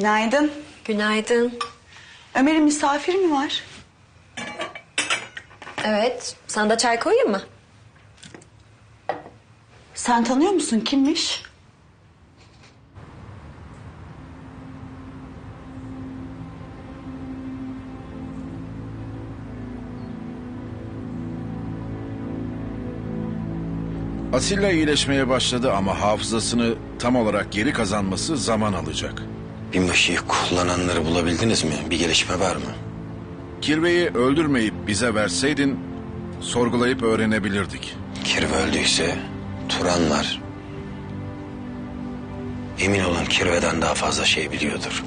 Günaydın. Günaydın. Ömer'in misafir mi var? Evet, sana da çay koyayım mı? Sen tanıyor musun kimmiş? Atilla iyileşmeye başladı ama hafızasını tam olarak geri kazanması zaman alacak. Binbaşıyı kullananları bulabildiniz mi? Bir gelişme var mı? Kirveyi öldürmeyip bize verseydin sorgulayıp öğrenebilirdik. Kirve öldüyse Turan var. Emin olun Kirve'den daha fazla şey biliyordur.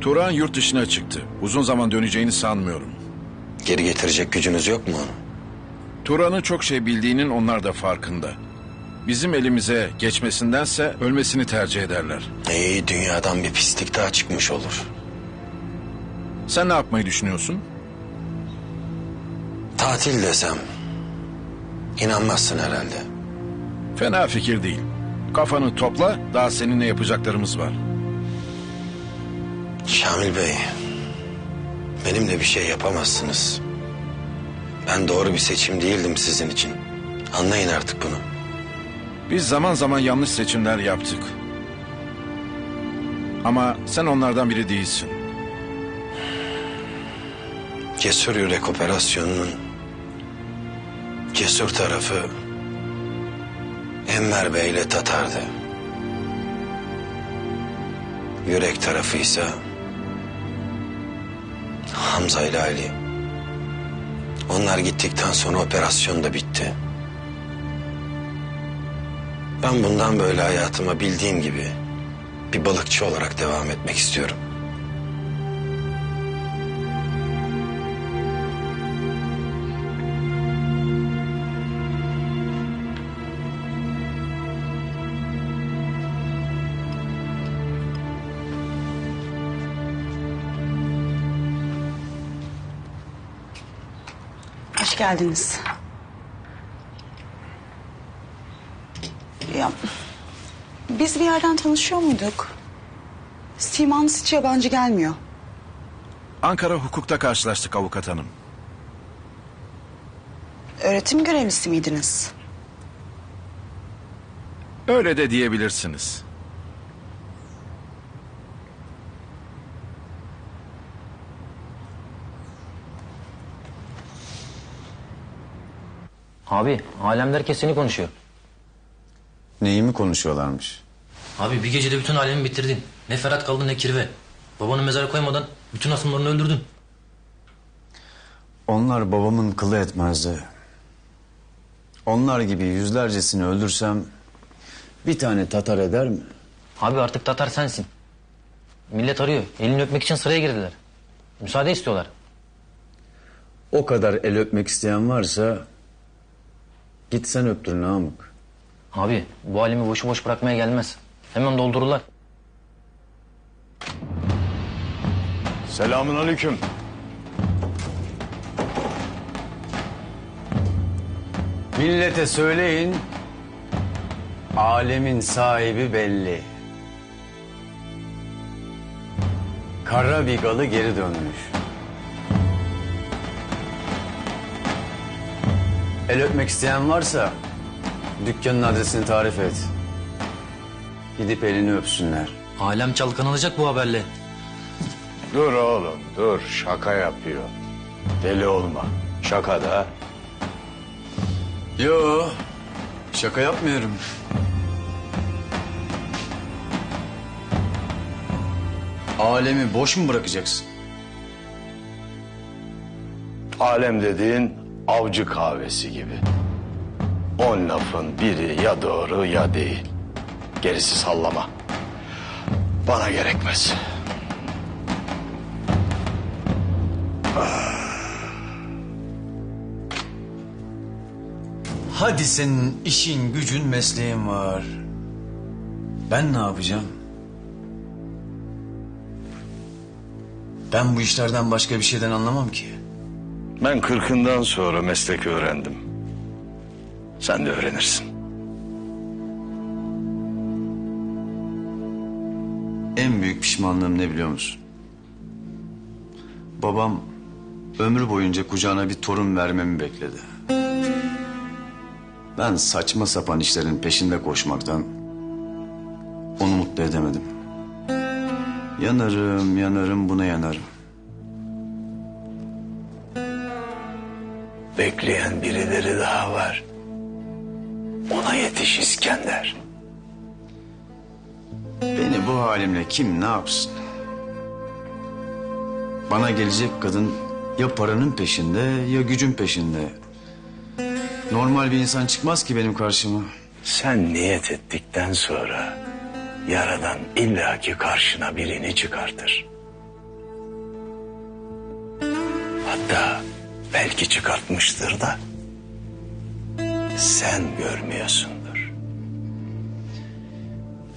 Turan yurt dışına çıktı. Uzun zaman döneceğini sanmıyorum. Geri getirecek gücünüz yok mu onu? Turan'ın çok şey bildiğinin onlar da farkında. Bizim elimize geçmesindense ölmesini tercih ederler. İyi dünyadan bir pislik daha çıkmış olur. Sen ne yapmayı düşünüyorsun? Tatil desem inanmazsın herhalde. Fena fikir değil. Kafanı topla, daha seninle yapacaklarımız var. Şamil Bey, benimle bir şey yapamazsınız. Ben doğru bir seçim değildim sizin için. Anlayın artık bunu. Biz zaman zaman yanlış seçimler yaptık. Ama sen onlardan biri değilsin. Cesur Yürek Operasyonu'nun cesur tarafı Enver Bey ile Tatar'dı. Yürek tarafı ise Hamza ile Ali. Onlar gittikten sonra operasyon da bitti. Ben bundan böyle hayatıma bildiğim gibi bir balıkçı olarak devam etmek istiyorum. Hoş geldiniz. Ya, biz bir yerden tanışıyor muyduk? Simanız hiç yabancı gelmiyor. Ankara hukukta karşılaştık avukat hanım. Öğretim görevlisi miydiniz? Öyle de diyebilirsiniz. Abi alemler herkes seni konuşuyor. Neyi mi konuşuyorlarmış? Abi bir gecede bütün alemi bitirdin. Ne Ferhat kaldı ne Kirve. Babanı mezara koymadan bütün asımlarını öldürdün. Onlar babamın kılı etmezdi. Onlar gibi yüzlercesini öldürsem bir tane Tatar eder mi? Abi artık Tatar sensin. Millet arıyor. Elini öpmek için sıraya girdiler. Müsaade istiyorlar. O kadar el öpmek isteyen varsa git sen öptür Namık. Abi bu alemi boşu boş bırakmaya gelmez. Hemen doldururlar. Selamun aleyküm. Millete söyleyin alemin sahibi belli. Kara Bigalı geri dönmüş. El öpmek isteyen varsa dükkanın adresini tarif et. Gidip elini öpsünler. Alem çalkanılacak bu haberle. Dur oğlum dur şaka yapıyor. Deli olma. Şaka da. Yo, şaka yapmıyorum. Alemi boş mu bırakacaksın? Alem dediğin avcı kahvesi gibi. On lafın biri ya doğru ya değil. Gerisi sallama. Bana gerekmez. Hadi senin işin, gücün, mesleğin var. Ben ne yapacağım? Ben bu işlerden başka bir şeyden anlamam ki. Ben kırkından sonra meslek öğrendim. Sen de öğrenirsin. en büyük pişmanlığım ne biliyor musun? Babam ömrü boyunca kucağına bir torun vermemi bekledi. Ben saçma sapan işlerin peşinde koşmaktan onu mutlu edemedim. Yanarım, yanarım, buna yanarım. Bekleyen birileri daha var. Ona yetiş İskender. Beni bu halimle kim ne yapsın? Bana gelecek kadın ya paranın peşinde ya gücün peşinde. Normal bir insan çıkmaz ki benim karşıma. Sen niyet ettikten sonra yaradan illaki karşına birini çıkartır. Hatta belki çıkartmıştır da sen görmüyorsundur.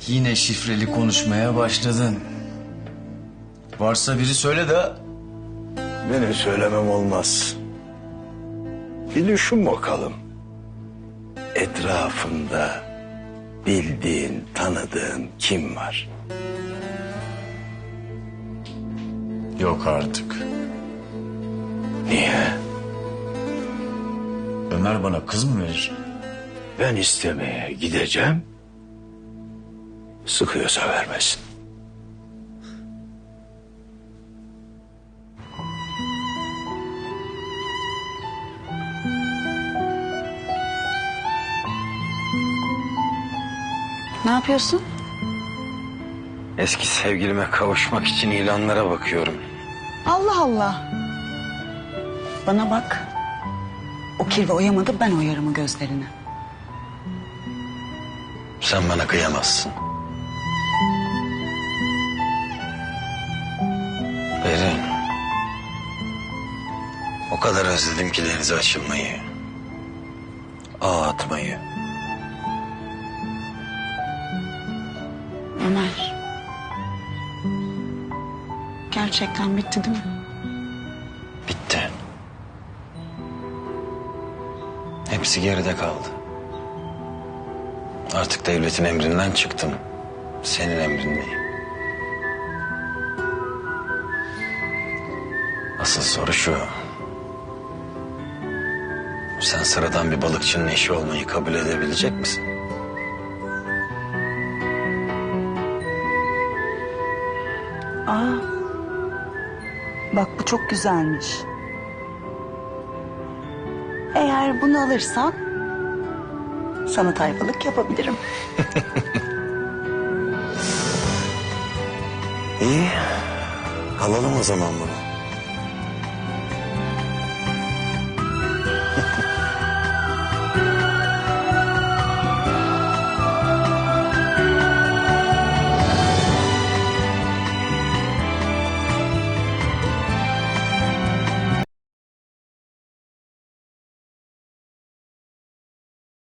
Yine şifreli konuşmaya başladın. Varsa biri söyle de Benim söylemem olmaz. Bir düşün bakalım. Etrafında bildiğin, tanıdığın kim var? yok artık. Niye? Ömer bana kız mı verir? Ben istemeye gideceğim. Sıkıyorsa vermesin. Ne yapıyorsun? Eski sevgilime kavuşmak için ilanlara bakıyorum. Allah Allah. Bana bak. O kirve oyamadı ben oyarım o gözlerini. Sen bana kıyamazsın. Berin. O kadar özledim ki denize açılmayı. Ağ atmayı. Ömer. Gerçekten bitti değil mi? Hepsi geride kaldı. Artık devletin emrinden çıktım. Senin emrindeyim. Asıl soru şu. Sen sıradan bir balıkçının eşi olmayı kabul edebilecek misin? Aa. Bak bu çok güzelmiş. Eğer bunu alırsan sana tayfalık yapabilirim. İyi. Alalım o zaman bunu.